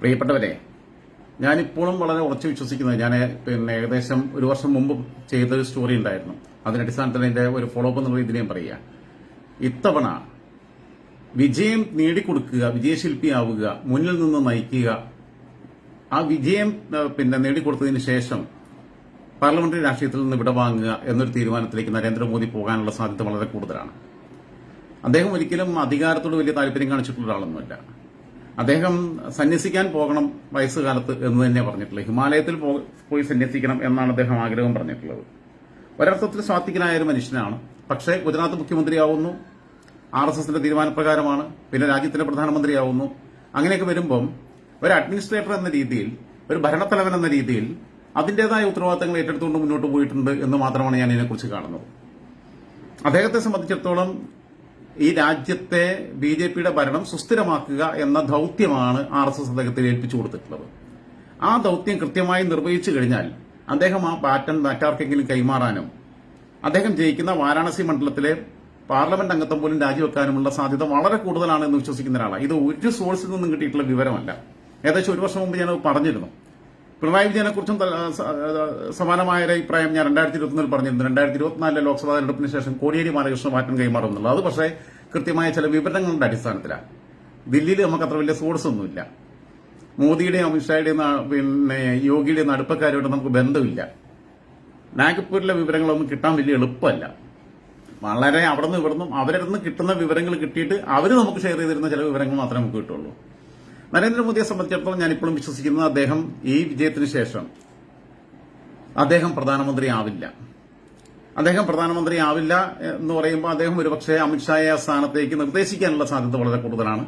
പ്രിയപ്പെട്ടവരെ ഞാനിപ്പോഴും വളരെ ഉറച്ചു വിശ്വസിക്കുന്നത് ഞാൻ പിന്നെ ഏകദേശം ഒരു വർഷം മുമ്പ് ചെയ്തൊരു സ്റ്റോറി ഉണ്ടായിരുന്നു. അതിന്റെ അടിസ്ഥാനത്തിൽ അതിന്റെ ഒരു ഫോളോ അപ്പ് എന്നുള്ള ഞാൻ പറയുക. ഇത്തവണ വിജയം നേടിക്കൊടുക്കുക വിജയശില്പിയാവുക മുന്നിൽ നിന്ന് നയിക്കുക ആ വിജയം പിന്നെ നേടിക്കൊടുത്തതിന് ശേഷം പാർലമെന്ററി രാഷ്ട്രീയത്തിൽ നിന്ന് വിടവാങ്ങുക എന്നൊരു തീരുമാനത്തിലേക്ക് നരേന്ദ്രമോദി പോകാനുള്ള സാധ്യത വളരെ കൂടുതലാണ്. അദ്ദേഹം ഒരിക്കലും അധികാരത്തോട് വലിയ താല്പര്യം കാണിച്ചിട്ടുള്ള ഒരാളൊന്നുമല്ല. അദ്ദേഹം സന്യസിക്കാൻ പോകണം വയസ്സുകാലത്ത് എന്ന് തന്നെ പറഞ്ഞിട്ടുള്ളത്. ഹിമാലയത്തിൽ പോയി സന്യസിക്കണം എന്നാണ് അദ്ദേഹം ആഗ്രഹം പറഞ്ഞിട്ടുള്ളത്. ഒരർത്ഥത്തിൽ സ്വാത്വികനായ ഒരു മനുഷ്യനാണ്. പക്ഷേ ഗുജറാത്ത് മുഖ്യമന്ത്രിയാവുന്നു. ആർ എസ് എസിന്റെ തീരുമാനപ്രകാരമാണ്. പിന്നെ രാജ്യത്തിന്റെ പ്രധാനമന്ത്രിയാവുന്നു. അങ്ങനെയൊക്കെ വരുമ്പം ഒരു അഡ്മിനിസ്ട്രേറ്റർ എന്ന രീതിയിൽ ഒരു ഭരണത്തലവൻ എന്ന രീതിയിൽ അതിന്റെതായ ഉത്തരവാദിത്തങ്ങൾ ഏറ്റെടുത്തുകൊണ്ട് മുന്നോട്ട് പോയിട്ടുണ്ട് എന്ന് മാത്രമാണ് ഞാൻ ഇതിനെക്കുറിച്ച് കാണുന്നത്. അദ്ദേഹത്തെ സംബന്ധിച്ചിടത്തോളം ഈ രാജ്യത്തെ ബി ജെ പിയുടെ ഭരണം സുസ്ഥിരമാക്കുക എന്ന ദൗത്യമാണ് ആർ എസ് എസ് അദ്ദേഹത്തിന് ഏൽപ്പിച്ചു കൊടുത്തിട്ടുള്ളത്. ആ ദൗത്യം കൃത്യമായി നിർവഹിച്ചു കഴിഞ്ഞാൽ അദ്ദേഹം ആ പാറ്റൺ മറ്റാർക്കെങ്കിലും കൈമാറാനും അദ്ദേഹം ജയിക്കുന്ന വാരാണസി മണ്ഡലത്തിലെ പാർലമെന്റ് അംഗത്വം പോലും രാജിവെക്കാനുമുള്ള സാധ്യത വളരെ കൂടുതലാണ് എന്ന് വിശ്വസിക്കുന്ന ഒരാളാണ്. ഇത് ഒരു സോഴ്സിൽ നിന്നും കിട്ടിയിട്ടുള്ള വിവരമല്ല. ഏകദേശം ഒരു വർഷം മുമ്പ് ഞാൻ പറഞ്ഞിരുന്നു. പിണറായി വിജയനെ കുറിച്ചും സമാനമായ ഒരു അഭിപ്രായം ഞാൻ രണ്ടായിരത്തി ഇരുപത്തിയൊന്നിൽ പറഞ്ഞിരുന്നു. രണ്ടായിരത്തി ഇരുപത്തിനാലിലെ ലോക്സഭാ തെരഞ്ഞെടുപ്പിന് ശേഷം കോടിയേരി ബാലകൃഷ്ണൻ മാറ്റം കൈമാറും അത് പക്ഷേ കൃത്യമായ ചില വിവരങ്ങളുടെ അടിസ്ഥാനത്തിലാണ്. ദില്ലിയിൽ നമുക്ക് അത്ര വലിയ സോഴ്സ് ഒന്നുമില്ല. മോദിയുടെയും അമിത്ഷായുടെയും പിന്നെ യോഗിയുടെയും അടുപ്പക്കാരോട് നമുക്ക് ബന്ധമില്ല. നാഗ്പൂരിലെ വിവരങ്ങളൊന്നും കിട്ടാൻ വലിയ എളുപ്പമല്ല. വളരെ അവിടെ നിന്ന് ഇവിടുന്നും അവരിൽ നിന്ന് കിട്ടുന്ന വിവരങ്ങൾ കിട്ടിയിട്ട് അവർ നമുക്ക് ഷെയർ ചെയ്തിരുന്ന ചില വിവരങ്ങൾ മാത്രമേ നമുക്ക് കിട്ടുള്ളൂ. നരേന്ദ്രമോദിയെ സംബന്ധിച്ചിടത്തോളം ഞാൻ ഇപ്പോഴും വിശ്വസിക്കുന്നത് അദ്ദേഹം ഈ വിജയത്തിന് ശേഷം അദ്ദേഹം പ്രധാനമന്ത്രി ആവില്ല. അദ്ദേഹം പ്രധാനമന്ത്രി ആവില്ല എന്ന് പറയുമ്പോൾ അദ്ദേഹം ഒരുപക്ഷെ അമിത്ഷായെ ആ സ്ഥാനത്തേക്ക് നിർദ്ദേശിക്കാനുള്ള സാധ്യത വളരെ കൂടുതലാണ്.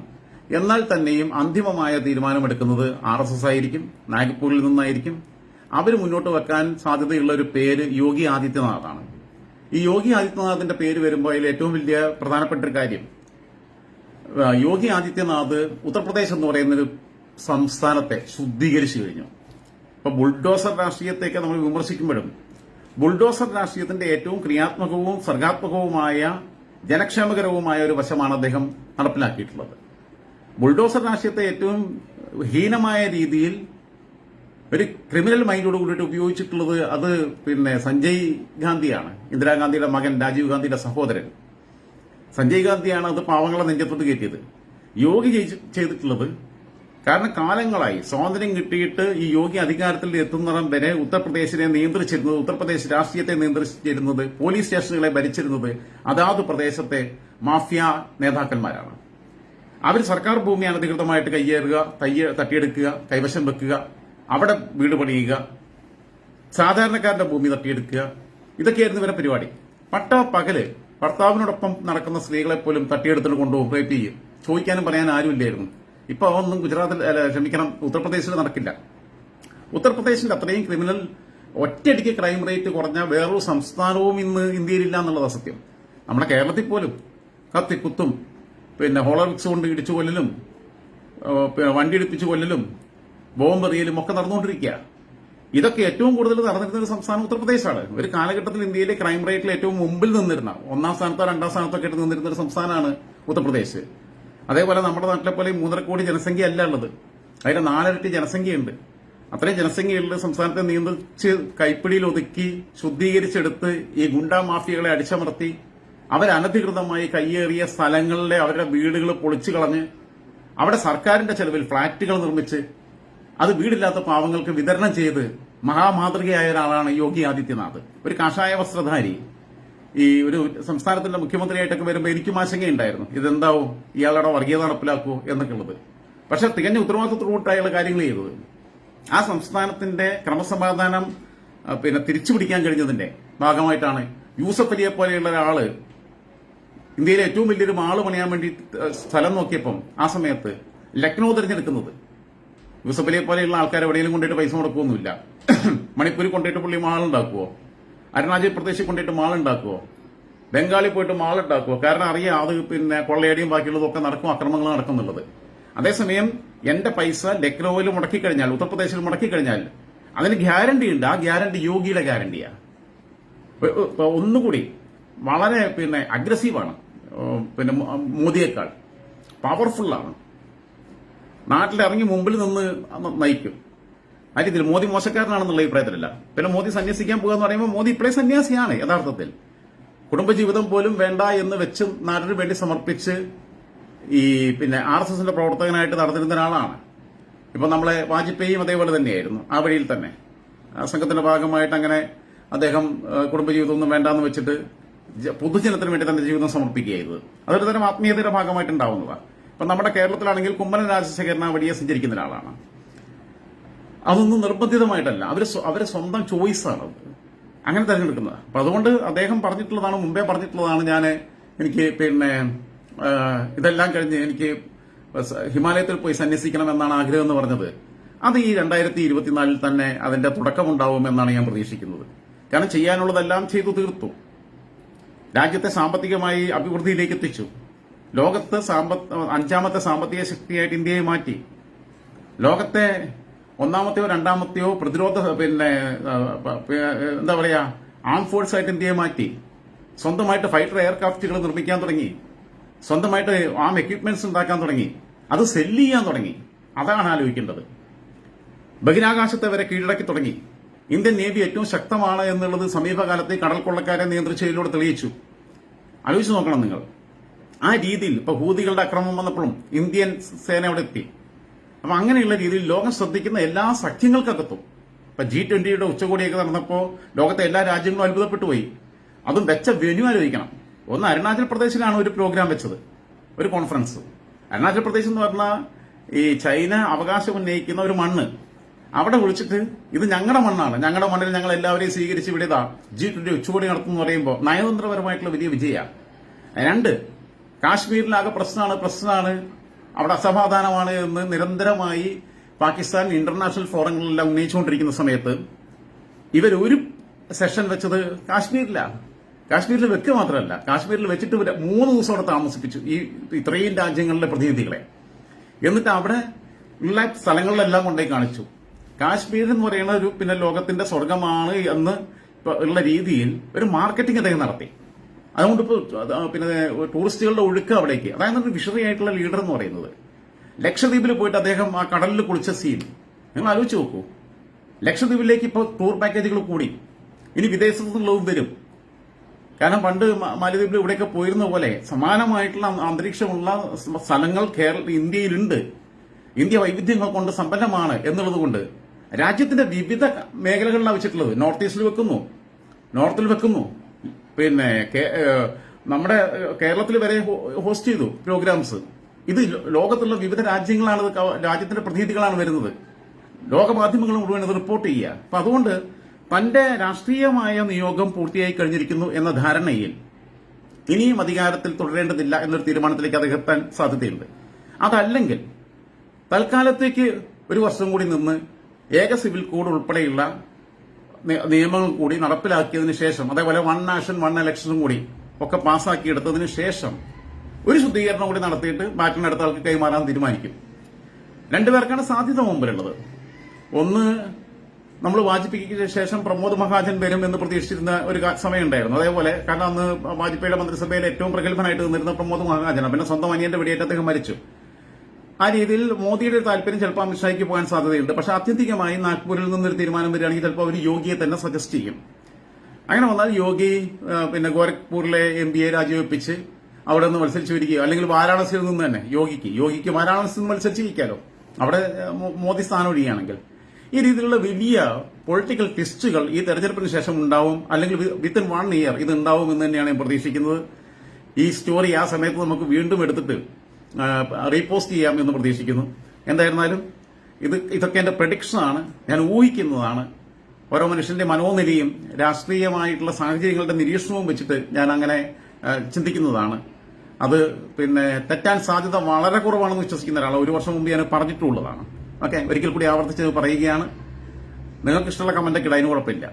എന്നാൽ തന്നെയും അന്തിമമായ തീരുമാനമെടുക്കുന്നത് ആർ എസ് എസ് ആയിരിക്കും നാഗ്പൂരിൽ നിന്നായിരിക്കും. അവർ മുന്നോട്ട് വെക്കാൻ സാധ്യതയുള്ള ഒരു പേര് യോഗി ആദിത്യനാഥാണ്. ഈ യോഗി ആദിത്യനാഥിന്റെ പേര് വരുമ്പോൾ അതിൽ ഏറ്റവും വലിയ പ്രധാനപ്പെട്ട ഒരു കാര്യം യോഗി ആദിത്യനാഥ് ഉത്തർപ്രദേശ് എന്ന് പറയുന്ന ഒരു സംസ്ഥാനത്തെ ശുദ്ധീകരിച്ചു കഴിഞ്ഞു. ഇപ്പൊ ബുൾഡോസർ രാഷ്ട്രീയത്തെയൊക്കെ നമ്മൾ വിമർശിക്കുമ്പോഴും ബുൾഡോസർ രാഷ്ട്രീയത്തിന്റെ ഏറ്റവും ക്രിയാത്മകവും സർഗാത്മകവുമായ ജനക്ഷേമകരവുമായ ഒരു വശമാണ് അദ്ദേഹം നടപ്പിലാക്കിയിട്ടുള്ളത്. ബുൾഡോസർ രാഷ്ട്രീയത്തെ ഏറ്റവും ഹീനമായ രീതിയിൽ ഒരു ക്രിമിനൽ മൈൻഡോട് കൂടിയിട്ട് ഉപയോഗിച്ചിട്ടുള്ളത് അത് പിന്നെ സഞ്ജയ് ഗാന്ധിയാണ്. ഇന്ദിരാഗാന്ധിയുടെ മകൻ രാജീവ് ഗാന്ധിയുടെ സഹോദരൻ. സഞ്ജയ് ഗാന്ധിയാണ് അത് പാവങ്ങളെ നെഞ്ചത്തോട്ട് കയറ്റിയത്. യോഗി ചെയ്തിട്ടുള്ളത് കാരണം കാലങ്ങളായി സ്വാതന്ത്ര്യം കിട്ടിയിട്ട് ഈ യോഗി അധികാരത്തിൽ എത്തുന്നിടം വരെ ഉത്തർപ്രദേശിനെ നിയന്ത്രിച്ചിരുന്നത് ഉത്തർപ്രദേശ് രാഷ്ട്രീയത്തെ നിയന്ത്രിച്ചിരുന്നത് പോലീസ് സ്റ്റേഷനുകളെ ഭരിച്ചിരുന്നത് അതാത് പ്രദേശത്തെ മാഫിയ നേതാക്കന്മാരാണ്. അവർ സർക്കാർ ഭൂമി അനധികൃതമായിട്ട് കയ്യേറുക തയ്യ തട്ടിയെടുക്കുക കൈവശം വെക്കുക അവിടെ വീട് പണിയുക സാധാരണക്കാരന്റെ ഭൂമി തട്ടിയെടുക്കുക ഇതൊക്കെയായിരുന്നു ഇവരുടെ പരിപാടി. പട്ട പകൽ ഭർത്താവിനോടൊപ്പം നടക്കുന്ന സ്ത്രീകളെ പോലും തട്ടിയെടുത്തിട്ട് കൊണ്ടുപോകും റേപ്പ് ചെയ്യും. ചോദിക്കാനും പറയാൻ ആരുമില്ലായിരുന്നു. ഇപ്പൊ അതൊന്നും ഗുജറാത്തിൽ ക്ഷമിക്കണം ഉത്തർപ്രദേശിൽ നടക്കില്ല. ഉത്തർപ്രദേശിന്റെ അത്രയും ക്രിമിനൽ ഒറ്റയടിക്ക് ക്രൈം റേറ്റ് കുറഞ്ഞ വേറൊരു സംസ്ഥാനവും ഇന്ന് ഇന്ത്യയിലില്ല എന്നുള്ളതാണ് സത്യം. നമ്മുടെ കേരളത്തിൽ പോലും കത്തി കുത്തും പിന്നെ ഹോളോറിക്സ് കൊണ്ട് ഇടിച്ചു കൊല്ലലും വണ്ടി ഇടിപ്പിച്ചു കൊല്ലലും ബോംബെറിയലും ഒക്കെ നടന്നുകൊണ്ടിരിക്കുക ഇതൊക്കെ ഏറ്റവും കൂടുതൽ നടന്നിരുന്ന ഒരു സംസ്ഥാനം ഉത്തർപ്രദേശാണ്. ഒരു കാലഘട്ടത്തിൽ ഇന്ത്യയിലെ ക്രൈം റേറ്റിൽ ഏറ്റവും മുമ്പിൽ നിന്നിരുന്ന ഒന്നാം സ്ഥാനത്തോ രണ്ടാം സ്ഥാനത്തൊക്കെ ആയിട്ട് നിന്നിരുന്ന ഒരു സംസ്ഥാനമാണ് ഉത്തർപ്രദേശ്. അതേപോലെ നമ്മുടെ നാട്ടിലെ പോലെ മൂന്നര കോടി ജനസംഖ്യ അല്ല ഉള്ളത്. അതിന്റെ നാലിരട്ടി ജനസംഖ്യയുണ്ട്. അത്രയും ജനസംഖ്യയുള്ള സംസ്ഥാനത്തെ നിയന്ത്രിച്ച് കൈപ്പിടിയിൽ ഒതുക്കി ശുദ്ധീകരിച്ചെടുത്ത് ഈ ഗുണ്ടാ മാഫിയകളെ അടിച്ചമർത്തി അവരനധികൃതമായി കയ്യേറിയ സ്ഥലങ്ങളിലെ അവരുടെ വീടുകൾ പൊളിച്ചു കളഞ്ഞ് അവിടെ സർക്കാരിന്റെ ചെലവിൽ ഫ്ളാറ്റുകൾ നിർമ്മിച്ച് അത് വീടില്ലാത്ത പാവങ്ങൾക്ക് വിതരണം ചെയ്ത് മഹാമാതൃകയായ ഒരാളാണ് യോഗി ആദിത്യനാഥ്. ഒരു കാഷായ വസ്ത്രധാരി. ഈ ഒരു സംസ്ഥാനത്തിന്റെ മുഖ്യമന്ത്രിയായിട്ടൊക്കെ വരുമ്പോൾ എനിക്കും ആശങ്കയുണ്ടായിരുന്നു. ഇതെന്താവും? ഇയാളുടെ വർഗീയത നടപ്പിലാക്കുമോ എന്നൊക്കെ ഉള്ളത് പക്ഷെ തികഞ്ഞ ഉത്തരവാദിത്വത്തോട്ടായുള്ള കാര്യങ്ങൾ ചെയ്തത്. ആ സംസ്ഥാനത്തിന്റെ ക്രമസമാധാനം പിന്നെ പിന്നെ തിരിച്ചുപിടിക്കാൻ കഴിഞ്ഞതിന്റെ ഭാഗമായിട്ടാണ് യൂസഫ് അലിയെ പോലെയുള്ള ഒരാൾ ഇന്ത്യയിലെ ഏറ്റവും വലിയൊരു മാൾ പണിയാൻ വേണ്ടി സ്ഥലം നോക്കിയപ്പം ആ സമയത്ത് ലക്നൌ തിരഞ്ഞെടുക്കുന്നത്. യൂസഫ് അലിയെ പോലെയുള്ള ആൾക്കാർ എവിടെയെങ്കിലും കൊണ്ടിട്ട് പൈസ മുടക്കുമൊന്നുമില്ല മണിപ്പൂരിൽ കൊണ്ടിട്ട് പുള്ളി മാൾ ഉണ്ടാക്കുവോ? അരുണാചൽ പ്രദേശിൽ കൊണ്ടിട്ട് മാൾ ഉണ്ടാക്കുവോ? ബംഗാളിൽ പോയിട്ട് മാൾ ഉണ്ടാക്കുവോ? കാരണം അറിയാം അത് പിന്നെ കൊള്ളയടിയും ബാക്കിയുള്ളതൊക്കെ നടക്കും അക്രമങ്ങൾ നടക്കുന്നുള്ളത്. അതേസമയം എന്റെ പൈസ ലക്നൌവിൽ മുടക്കിക്കഴിഞ്ഞാൽ ഉത്തർപ്രദേശിൽ മുടക്കി കഴിഞ്ഞാൽ അതിന് ഗ്യാരണ്ടി ഉണ്ട്. ആ ഗ്യാരണ്ടി യോഗിയുടെ ഒ- ഒന്നുകൂടി വളരെ പിന്നെ അഗ്രസീവാണ് പിന്നെ മോദിയേക്കാൾ. പവർഫുള്ളാണ് നാട്ടിലിറങ്ങി മുമ്പിൽ നിന്ന് നയിക്കും. ആ മോദി മോശക്കാരനാണെന്നുള്ള അഭിപ്രായത്തിലല്ല. പിന്നെ മോദി സന്യാസിക്കാൻ പോകുക എന്ന് പറയുമ്പോൾ മോദി ഇപ്പോഴേ സന്യാസിയാണ് യഥാർത്ഥത്തിൽ. കുടുംബജീവിതം പോലും വേണ്ട എന്ന് വെച്ച് നാടിനു വേണ്ടി സമർപ്പിച്ച് ഈ പിന്നെ ആർ എസ് എസിന്റെ പ്രവർത്തകനായിട്ട് നടന്നിരുന്ന ഒരാളാണ്. ഇപ്പൊ നമ്മളെ വാജ്പേയിയും അതേപോലെ തന്നെയായിരുന്നു ആ വഴിയിൽ തന്നെ. സംഘത്തിന്റെ ഭാഗമായിട്ട് അങ്ങനെ അദ്ദേഹം കുടുംബജീവിതമൊന്നും വേണ്ടാന്ന് വെച്ചിട്ട് പൊതുജനത്തിന് വേണ്ടി തന്റെ ജീവിതം സമർപ്പിക്കുകയായിരുന്നു. അതൊരു തരം ആത്മീയതയുടെ ഭാഗമായിട്ട് ഉണ്ടാവുന്നതാണ് ഇപ്പൊ നമ്മുടെ കേരളത്തിലാണെങ്കിൽ കുമ്മനം രാജശേഖരൻ ആ വഴിയെ സഞ്ചരിക്കുന്ന ഒരാളാണ്. അതൊന്നും നിർബന്ധിതമായിട്ടല്ല. സ്വ- അവരെ സ്വന്തം ചോയ്സാണ് അത്. അങ്ങനെ തിരഞ്ഞെടുക്കുന്നത്. അപ്പൊ അതുകൊണ്ട് അദ്ദേഹം പറഞ്ഞിട്ടുള്ളതാണ് മുമ്പേ പറഞ്ഞിട്ടുള്ളതാണ് ഞാൻ എനിക്ക് പിന്നെ ഇതെല്ലാം കഴിഞ്ഞ് എനിക്ക് ഹിമാലയത്തിൽ പോയി സന്യസിക്കണം എന്നാണ് ആഗ്രഹം എന്ന് പറഞ്ഞത്. അത് ഈ രണ്ടായിരത്തി ഇരുപത്തിനാലിൽ തന്നെ അതിന്റെ തുടക്കമുണ്ടാവുമെന്നാണ് ഞാൻ പ്രതീക്ഷിക്കുന്നത്. കാരണം ചെയ്യാനുള്ളതെല്ലാം ചെയ്തു തീർത്തു. രാജ്യത്തെ സാമ്പത്തികമായി അഭിവൃദ്ധിയിലേക്ക് എത്തിച്ചു. ലോകത്ത് സാമ്പ- അഞ്ചാമത്തെ സാമ്പത്തിക ശക്തിയായിട്ട് ഇന്ത്യയെ മാറ്റി. ലോകത്തെ ഒന്നാമത്തെയോ രണ്ടാമത്തെയോ പ്രതിരോധ പിന്നെ എന്താ പറയാ ആം ഫോഴ്സ് ആയിട്ട് ഇന്ത്യയെ മാറ്റി. സ്വന്തമായിട്ട് ഫൈറ്റർ എയർക്രാഫ്റ്റുകൾ നിർമ്മിക്കാൻ തുടങ്ങി. സ്വന്തമായിട്ട് ആം എക്യുപ്മെന്റ്സ് ഉണ്ടാക്കാൻ തുടങ്ങി. അത് സെല്ല് ചെയ്യാൻ തുടങ്ങി. അതാണ് ആലോചിക്കേണ്ടത്. ബഹിരാകാശത്തെ വരെ കീഴടക്കി തുടങ്ങി. ഇന്ത്യൻ നേവി ഏറ്റവും ശക്തമാണ് എന്നുള്ളത് സമീപകാലത്തെ കടൽ കൊള്ളക്കാരെ നിയന്ത്രിച്ചതിലൂടെ തെളിയിച്ചു. ആലോചിച്ച് നോക്കണം നിങ്ങൾ. ആ രീതിയിൽ ഇപ്പൊ ഹൂതികളുടെ അക്രമം വന്നപ്പോഴും ഇന്ത്യൻ സേന അവിടെ എത്തി. അപ്പൊ അങ്ങനെയുള്ള രീതിയിൽ ലോകം ശ്രദ്ധിക്കുന്ന എല്ലാ സഖ്യങ്ങൾക്കകത്തും ഇപ്പൊ ജി ട്വന്റിയുടെ ഉച്ചകോടിയൊക്കെ നടന്നപ്പോൾ ലോകത്തെ എല്ലാ രാജ്യങ്ങളും അത്ഭുതപ്പെട്ടു പോയി. അതും വെച്ച വെന്യൂ ആലോചിക്കണം. ഒന്ന് അരുണാചൽ പ്രദേശിലാണ് ഒരു പ്രോഗ്രാം വെച്ചത് ഒരു കോൺഫറൻസ് അരുണാചൽ പ്രദേശ് എന്ന് പറഞ്ഞാൽ ഈ ചൈന അവകാശം ഉന്നയിക്കുന്ന ഒരു മണ്ണ്. അവിടെ വിളിച്ചിട്ട് ഇത് ഞങ്ങളുടെ മണ്ണാണ്. ഞങ്ങളുടെ മണ്ണിൽ ഞങ്ങൾ എല്ലാവരെയും സ്വീകരിച്ച് ഇവിടെ ഇതാ ജി ട്വന്റി ഉച്ചകോടി നടത്തുന്നു പറയുമ്പോൾ നയതന്ത്രപരമായിട്ടുള്ള വലിയ വിജയമാണ്. രണ്ട് കാശ്മീരിലാകെ പ്രശ്നമാണ് പ്രശ്നമാണ്. അവിടെ അസമാധാനമാണ് എന്ന് നിരന്തരമായി പാകിസ്ഥാൻ ഇന്റർനാഷണൽ ഫോറങ്ങളിലെല്ലാം ഉന്നയിച്ചുകൊണ്ടിരിക്കുന്ന സമയത്ത് ഇവർ ഒരു സെഷൻ വെച്ചത് കാശ്മീരിലാണ് കാശ്മീരിൽ വെക്കുക മാത്രമല്ല കാശ്മീരിൽ വെച്ചിട്ട് മൂന്ന് ദിവസം അവിടെ താമസിപ്പിച്ചു ഈ ഇത്രയും രാജ്യങ്ങളിലെ പ്രതിനിധികളെ. എന്നിട്ട് അവിടെ ഉള്ള സ്ഥലങ്ങളിലെല്ലാം കൊണ്ടേ കാണിച്ചു. കാശ്മീർ എന്ന് പറയുന്ന ഒരു പിന്നെ ലോകത്തിന്റെ സ്വർഗമാണ് എന്ന് ഉള്ള രീതിയിൽ ഒരു മാർക്കറ്റിംഗ് അദ്ദേഹം നടത്തി. അതുകൊണ്ട് ഇപ്പോൾ പിന്നെ ടൂറിസ്റ്റുകളുടെ ഒഴുക്ക് അവിടേക്ക്. അതായത് ഒരു വിഷറി ആയിട്ടുള്ള ലീഡർ എന്ന് പറയുന്നത്. ലക്ഷദ്വീപിൽ പോയിട്ട് അദ്ദേഹം ആ കടലിൽ കുളിച്ച സീൻ നിങ്ങൾ ആലോചിച്ച് നോക്കൂ. ലക്ഷദ്വീപിലേക്ക് ഇപ്പോൾ ടൂർ പാക്കേജുകൾ കൂടി. ഇനി വിദേശത്തു നിന്നുള്ളതും വരും. കാരണം പണ്ട് മാലിദ്വീപിൽ ഇവിടെയൊക്കെ പോയിരുന്ന പോലെ സമാനമായിട്ടുള്ള അന്തരീക്ഷമുള്ള സ്ഥലങ്ങൾ കേരള ഇന്ത്യയിലുണ്ട്. ഇന്ത്യ വൈവിധ്യങ്ങൾ കൊണ്ട് സമ്പന്നമാണ് എന്നുള്ളത് കൊണ്ട് രാജ്യത്തിന്റെ വിവിധ മേഖലകളിലാണ് വെച്ചിട്ടുള്ളത്. നോർത്ത് ഈസ്റ്റിൽ വെക്കുന്നു. നോർത്തിൽ വെക്കുന്നു. പിന്നെ നമ്മുടെ കേരളത്തിൽ വരെ ഹോസ്റ്റ് ചെയ്തു പ്രോഗ്രാംസ് ഇത് ലോകത്തുള്ള വിവിധ രാജ്യങ്ങളാണ് രാജ്യത്തിന്റെ പ്രതിനിധികളാണ് വരുന്നത്. ലോകമാധ്യമങ്ങൾ മുഴുവൻ ഇത് റിപ്പോർട്ട് ചെയ്യുക. അപ്പൊ അതുകൊണ്ട് തന്റെ രാഷ്ട്രീയമായ നിയോഗം പൂർത്തിയായി കഴിഞ്ഞിരിക്കുന്നു എന്ന ധാരണയിൽ ഇനിയും അധികാരത്തിൽ തുടരേണ്ടതില്ല എന്നൊരു തീരുമാനത്തിലേക്ക് അദ്ദേഹം എത്താൻ സാധ്യതയുണ്ട്. അതല്ലെങ്കിൽ തൽക്കാലത്തേക്ക് ഒരു വർഷം കൂടി നിന്ന് ഏക സിവിൽ കോഡ് ഉൾപ്പെടെയുള്ള നിയമങ്ങൾ കൂടി നടപ്പിലാക്കിയതിനു ശേഷം അതേപോലെ വൺ നാഷൻ വൺ ഇലക്ഷനും കൂടി ഒക്കെ പാസ്സാക്കിയെടുത്തതിന് ശേഷം ഒരു ശുദ്ധീകരണം കൂടി നടത്തിയിട്ട് ബാറ്റിന് അടുത്ത ആൾക്ക് കൈമാറാൻ തീരുമാനിക്കും. രണ്ടുപേർക്കാണ് സാധ്യത മുമ്പിലുള്ളത്. ഒന്ന് നമ്മൾ വാജ്പേയിക്ക് ശേഷം പ്രമോദ് മഹാജൻ വരും എന്ന് പ്രതീക്ഷിച്ചിരുന്ന ഒരു സമയമുണ്ടായിരുന്നു. അതേപോലെ കാരണം അന്ന് വാജ്പേയിയുടെ മന്ത്രിസഭയിൽ ഏറ്റവും പ്രഗത്ഭനായിട്ട് നിന്നിരുന്ന പ്രമോദ് മഹാജനാണ്. പിന്നെ സ്വന്തം അനിയന്റെ വെടിയേറ്റ് അദ്ദേഹം മരിച്ചു. ആ രീതിയിൽ മോദിയുടെ ഒരു താല്പര്യം ചിലപ്പോൾ അമിത്ഷായ്ക്ക് പോകാൻ സാധ്യതയുണ്ട്. പക്ഷെ ആത്യന്തികമായി നാഗ്പൂരിൽ നിന്നൊരു തീരുമാനം വരികയാണെങ്കിൽ ചിലപ്പോൾ അവർ യോഗിയെ തന്നെ സജസ്റ്റ് ചെയ്യും. അങ്ങനെ വന്നാൽ യോഗി പിന്നെ ഗോരഖ്പൂരിലെ എം പിയെ രാജിവെപ്പിച്ച് അവിടെ നിന്ന് മത്സരിച്ച് വരികയോ അല്ലെങ്കിൽ വാരാണസിയിൽ നിന്ന് തന്നെ യോഗിക്ക്. യോഗിക്ക് വാരാണസിയിൽ നിന്ന് മത്സരിച്ച് ജയിക്കാലോ അവിടെ മോദി സ്ഥാനം ഒഴിയുകയാണെങ്കിൽ ഈ രീതിയിലുള്ള വലിയ പൊളിറ്റിക്കൽ ട്വിസ്റ്റുകൾ ഈ തെരഞ്ഞെടുപ്പിന് ശേഷം ഉണ്ടാവും അല്ലെങ്കിൽ വിത്തിൻ വൺ ഇയർ ഇത് ഉണ്ടാവും എന്ന് തന്നെയാണ് ഞാൻ പ്രതീക്ഷിക്കുന്നത്. ഈ സ്റ്റോറി ആ സമയത്ത് നമുക്ക് വീണ്ടും എടുത്തിട്ട് റീപോസ്റ്റ് ചെയ്യാം എന്ന് പ്രതീക്ഷിക്കുന്നു. എന്തായിരുന്നാലും ഇത് ഇതൊക്കെ എന്റെ പ്രഡിക്ഷനാണ് ഞാൻ ഊഹിക്കുന്നതാണ്. ഓരോ മനുഷ്യന്റെ മനോനിലയും രാഷ്ട്രീയമായിട്ടുള്ള സാഹചര്യങ്ങളുടെ നിരീക്ഷണവും വെച്ചിട്ട് ഞാൻ അങ്ങനെ ചിന്തിക്കുന്നതാണ്. അത് പിന്നെ തെറ്റാൻ സാധ്യത വളരെ കുറവാണെന്ന് വിശ്വസിക്കുന്ന ഒരാളാണ് ഒരു വർഷം മുമ്പ് ഞാൻ പറഞ്ഞിട്ടുള്ളതാണ്. ഓക്കെ ഒരിക്കൽ കൂടി ആവർത്തിച്ച് പറയുകയാണ്. നിങ്ങൾക്ക് ഇഷ്ടമുള്ള കമന്റൊക്കെ ഇടാൻ കുഴപ്പമില്ല.